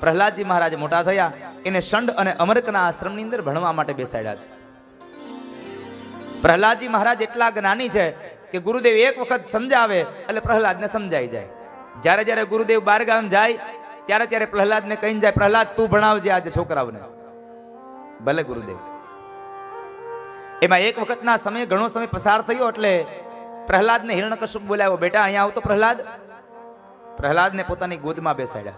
પ્રહલાદજી મહારાજ મોટા થયા. એને શંડ અને અમરકના આશ્રમની અંદર ભણવા માટે બેસાડ્યા છે. પ્રહલાદજી મહારાજ એટલા જ્ઞાની છે કે ગુરુદેવ એક વખત સમજાવે એટલે પ્રહલાદને સમજાઈ જાય. જ્યારે જ્યારે ગુરુદેવ બારગામ જાય, ત્યારે ત્યારે પ્રહલાદને કહીને જાય, પ્રહલાદ, તું ભણાવજે આજે છોકરાઓને. ભલે ગુરુદેવ. એમાં એક વખતના સમય ઘણો સમય પસાર થયો એટલે પ્રહલાદને હિરણ્યકશ્યપ બોલાવ્યો, બેટા, અહીંયા આવતો પ્રહલાદ. પ્રહલાદને પોતાની ગોદમાં બેસાડ્યા.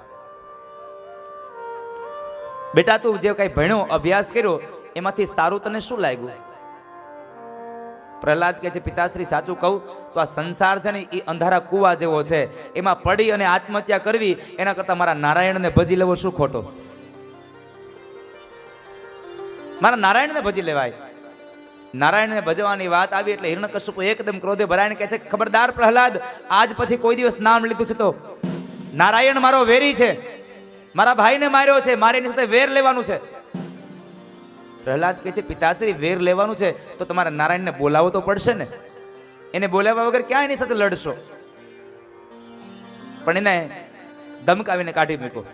બેટા, તું જે કઈ ભણ્યો, અભ્યાસ કર્યો, એમાંથી સારું તને શું લાગ્યું? પ્રહલાદ કહે છે, પિતાશ્રી, સાચું કહું તો આ સંસાર છે ને એ અંધારા કુવા જેવો છે. એમાં પડી અને આત્મહત્યા કરવી, એના કરતા મારા નારાયણને ભજી લેવો શું ખોટો? મારા નારાયણને ભજી લેવાય. નારાયણને ભજવાની વાત આવી એટલે હિરણકશ્યપ એકદમ ક્રોધે ભરાયણ કહે છે, ખબરદાર પ્રહલાદ, આજ પછી કોઈ દિવસ નામ લીધું છે તો. નારાયણ મારો વેરી છે. મારા ભાઈને માર્યો છે મારે એની સાથે વેર લેવાનું છે. પ્રહલાદ કહે છે, પિતાશ્રી, વેર લેવાનું છે, તો તમારે નારાયણને બોલાવવો તો પડશે ને? એને બોલાવ્યા વગર ક્યાં એની સાથે લડશો? પણ એને ધમકાવીને કાઢી મૂકો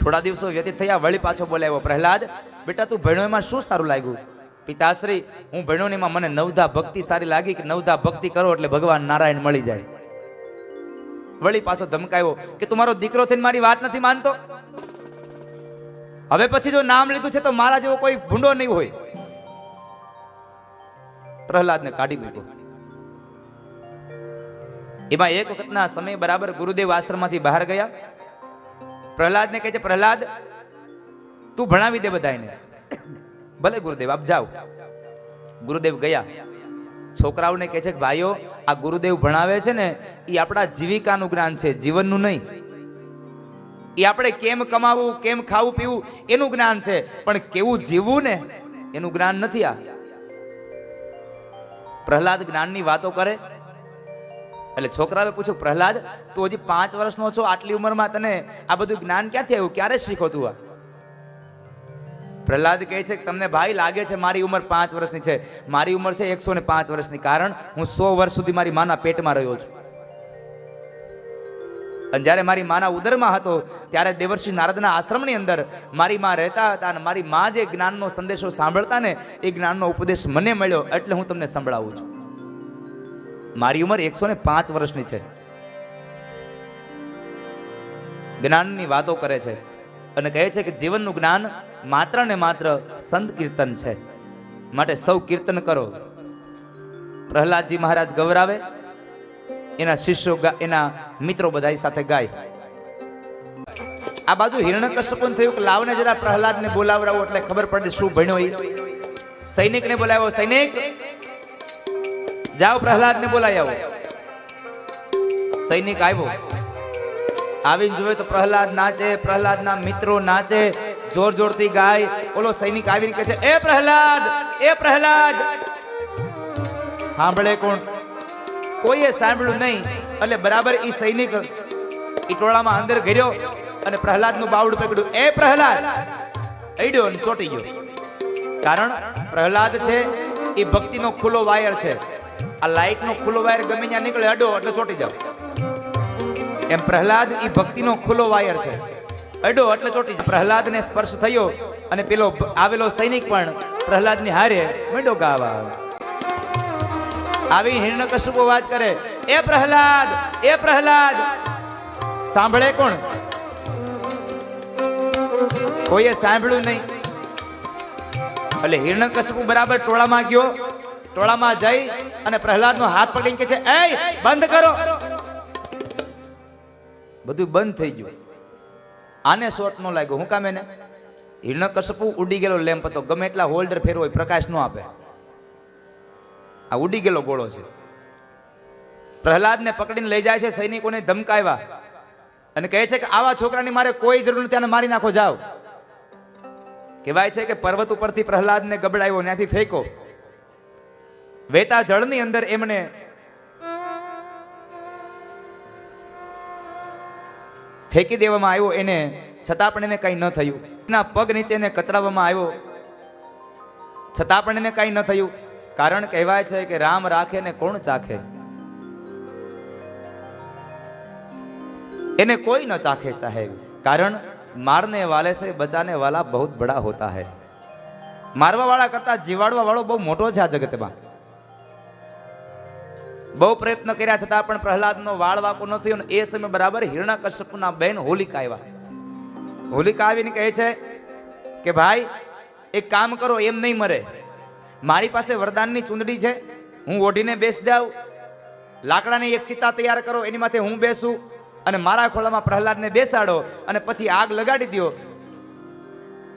થોડા દિવસો વ્યતીત થયા, વળી પાછો બોલાવ્યો, પ્રહલાદ, બેટા, તું ભણ્યો એમાં શું સારું લાગ્યું? પિતાશ્રી, હું ભણ્યો એમાં મને નવધા ભક્તિ સારી લાગી કે નવધા ભક્તિ કરો એટલે ભગવાન નારાયણ મળી જાય. વળી પાછો ધમકાયો કે તમારો દીકરો થઈને મારી વાત નથી માનતો? હવે પછી જો નામ લીધું છે તો મારા જેવો કોઈ ભૂંડો નહીં હોય. પ્રહલાદને કાઢી મૂક્યો. એમાં એક વખતના સમય બરાબર ગુરુદેવ આશ્રમમાંથી બહાર ગયા. પ્રહલાદને કહે છે, પ્રહલાદ, તું ભણાવી દે બધાને ભલે ગુરુદેવ, આપ જાઓ. ગુરુદેવ ગયા. છોકરાઓને કહે છે કે ભાઈઓ, આ ગુરુદેવ ભણાવે છે ને એ આપણા જીવિકાનું જ્ઞાન છે, જીવનનું નહીં. એ આપણે કેમ કમાવું, કેમ ખાવું, પીવું, એનું જ્ઞાન છે, પણ કેવું જીવવું ને, એનું જ્ઞાન નથી આ. પ્રહલાદ જ્ઞાનની વાતો કરે. એટલે છોકરાએ પૂછ્યું, પ્રહલાદ, તું હજી પાંચ વર્ષનો છો, આટલી ઉંમરમાં તને આ બધું જ્ઞાન ક્યાંથી આવ્યું? ક્યારે શીખો તું આ? પ્રહલાદ કહે છે કે તમને ભાઈ લાગે છે મારી ઉંમર પાંચ વર્ષની છે. મારી ઉંમર છે એકસો ને પાંચ વર્ષની. કારણ હું સો વર્ષ સુધી મારી માના પેટમાં રહ્યો છું. અને જ્યારે મારી માના ઉદરમાં હતો, ત્યારે દેવર્ષિ નારદના આશ્રમની અંદર મારી માં રહેતા હતા અને મારી માં જે જ્ઞાનનો સંદેશો સાંભળતા ને, એ જ્ઞાનનો ઉપદેશ મને મળ્યો એટલે હું તમને સંભળાવું છું. મારી ઉંમર એકસો ને પાંચ વર્ષની છે. જ્ઞાનની વાતો કરે છે. અને કહે છે કે જીવનનું જ્ઞાન માત્ર ને માત્ર સંત કીર્તન છે. માટે સૌ કીર્તન કરો. પ્રહલાદજી મહારાજ ગૌરાવે એના શિષ્યો એના મિત્રો બધા સાથે ગાય. આ બાજુ હિરણ્યકશ્યપુને થયું કે લાવને જરા પ્રહલાદને બોલાવડાવો એટલે ખબર પડે શું ભણ્યો એ સૈનિકને બોલાવ્યો સૈનિક. જાઓ પ્રહલાદને બોલાવી આવો. સૈનિક આવ્યો. આવીને જોયે તો પ્રહલાદ નાચે, પ્રહલાદના મિત્રો નાચે, જોર જોરથી ગાય. ઓલો સૈનિક આવીને કહે છે, એ પ્રહલાદ એ પ્રહલાદ. સાંભળે કોણ? કોઈએ સાંભળ્યું નહીં, એટલે બરાબર ઈ સૈનિક ટોળામાં અંદર ઘર્યો અને પ્રહલાદનું બાવડું પકડ્યું. એ પ્રહલાદ. અડ્યો અને ચોટી ગયો. કારણ પ્રહલાદ છે એ ભક્તિનો ખુલ્લો વાયર છે. આ લાઇટનો ખુલ્લો વાયર ગમે ત્યાં નીકળે અડો એટલે ચોટી જાવ. એમ પ્રહલાદ એ ભક્તિનો ખુલ્લો વાયર છે. અડો એટલે ચોટી. પ્રહલાદને સ્પર્શ થયો અને પેલો આવેલો સૈનિક પણ પ્રહલાદની હારે મંડો ગાવા આવી હિરણ્યકશ્યપુ વાત કરે, એ પ્રહલાદ એ પ્રહલાદ. સાંભળે કોણ? કોઈએ સાંભળ્યું નહીં. એટલે હિરણ્યકશ્યપુ બરાબર ટોળામાં ગયો, ટોળામાં જઈ અને પ્રહલાદનો હાથ પકડીને કે છે એ બંધ કરો. બધું બંધ થઈ ગયું. આને શોર્ટ નો લાગ્યો. હું કામ એને? હિરણ્યકશ્યપુ ઉડી ગયેલો લેમ્પ હતો. ગમે એટલા હોલ્ડર ફેરવો હોય પ્રકાશ નો આપે. આ ઉડી ગયેલો ગોળો છે. પ્રહલાદને પકડીને લઈ જાય છે, સૈનિકોને ધમકાવ્યા. અને કહે છે કે આવા છોકરાની મારે કોઈ જરૂર નથી, આને મારી નાખો, જાઓ. કહેવાય છે કે પર્વત ઉપરથી પ્રહલાદને ગબડાવ્યો ત્યાંથી ફેંકો વેતા જળની અંદર એમને ફેંકી દેવામાં આવ્યો એને, છતાં પણ એને કંઈ ન થયું. એના પગ નીચે એને કચડાવવામાં આવ્યો. છતાં પણ એને કંઈ ન થયું. કારણ કહેવાય છે કે રામ રાખે ને કોણ ચાખે? એને કોઈ ન ચાખે સાહેબ. કારણ મારને વાલે છે, બચાને વાલા બહુ બડા હોતા હે. મારવા વાળા કરતા જીવાડવા વાળો બહુ મોટો છે આ જગતમાં. બહુ પ્રયત્ન કર્યા, છતાં પણ પ્રહલાદનો વાળ વાકો ન થયો એ સમય બરાબર હિરણાકશ્યપના બેન હોલિકા આવ્યા. હોલિકા આવીને કહે છે કે, ભાઈ, એક કામ કરો, એમ નહીં મરે. મારી પાસે વરદાનની ચૂંદડી છે, હું ઓઢીને બેસ જાઉં. લાકડાની એક ચિતા તૈયાર કરો, એની માથે હું બેસું અને મારા ખોળામાં પ્રહલાદને બેસાડો અને પછી આગ લગાડી દો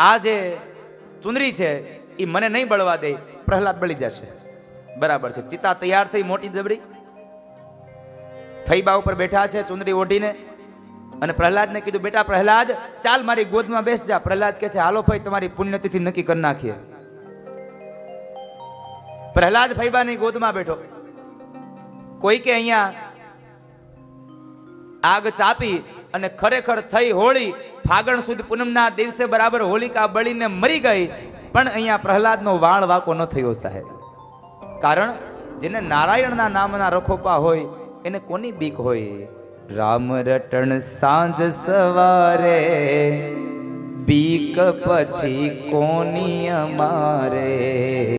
આ જે ચુંદડી છે, એ મને નહીં બળવા દે, પ્રહલાદ બળી જશે. બરાબર છે. ચિતા તૈયાર થઈ મોટી જબરી ફૈબા ઉપર બેઠા છે, ચુંદડી ઓઢીને. અને પ્રહલાદને કીધું, બેટા પ્રહલાદ, ચાલ મારી ગોદમાં બેસ જા. પ્રહલાદ કે છે, હાલો ભાઈ, તમારી પુણ્યતિથિ નક્કી કરી નાખીએ. પ્રહલાદ ફૈબાની ગોદમાં બેઠો. કોઈ કે અહીંયા આગ ચાપી અને ખરેખર થઈ હોળી, ફાગણ સુદ પૂનમના દિવસે બરાબર હોલિકા બળીને મરી ગઈ, પણ અહીંયા પ્રહલાદનો વાળ વાકો ન થયો સાહેબ. કારણ જેને નારાયણના નામના રખોપા હોય, એને કોની બીક હોય? રામ રટણ સાંજ સવારે, બીક પછી કોની અમારે?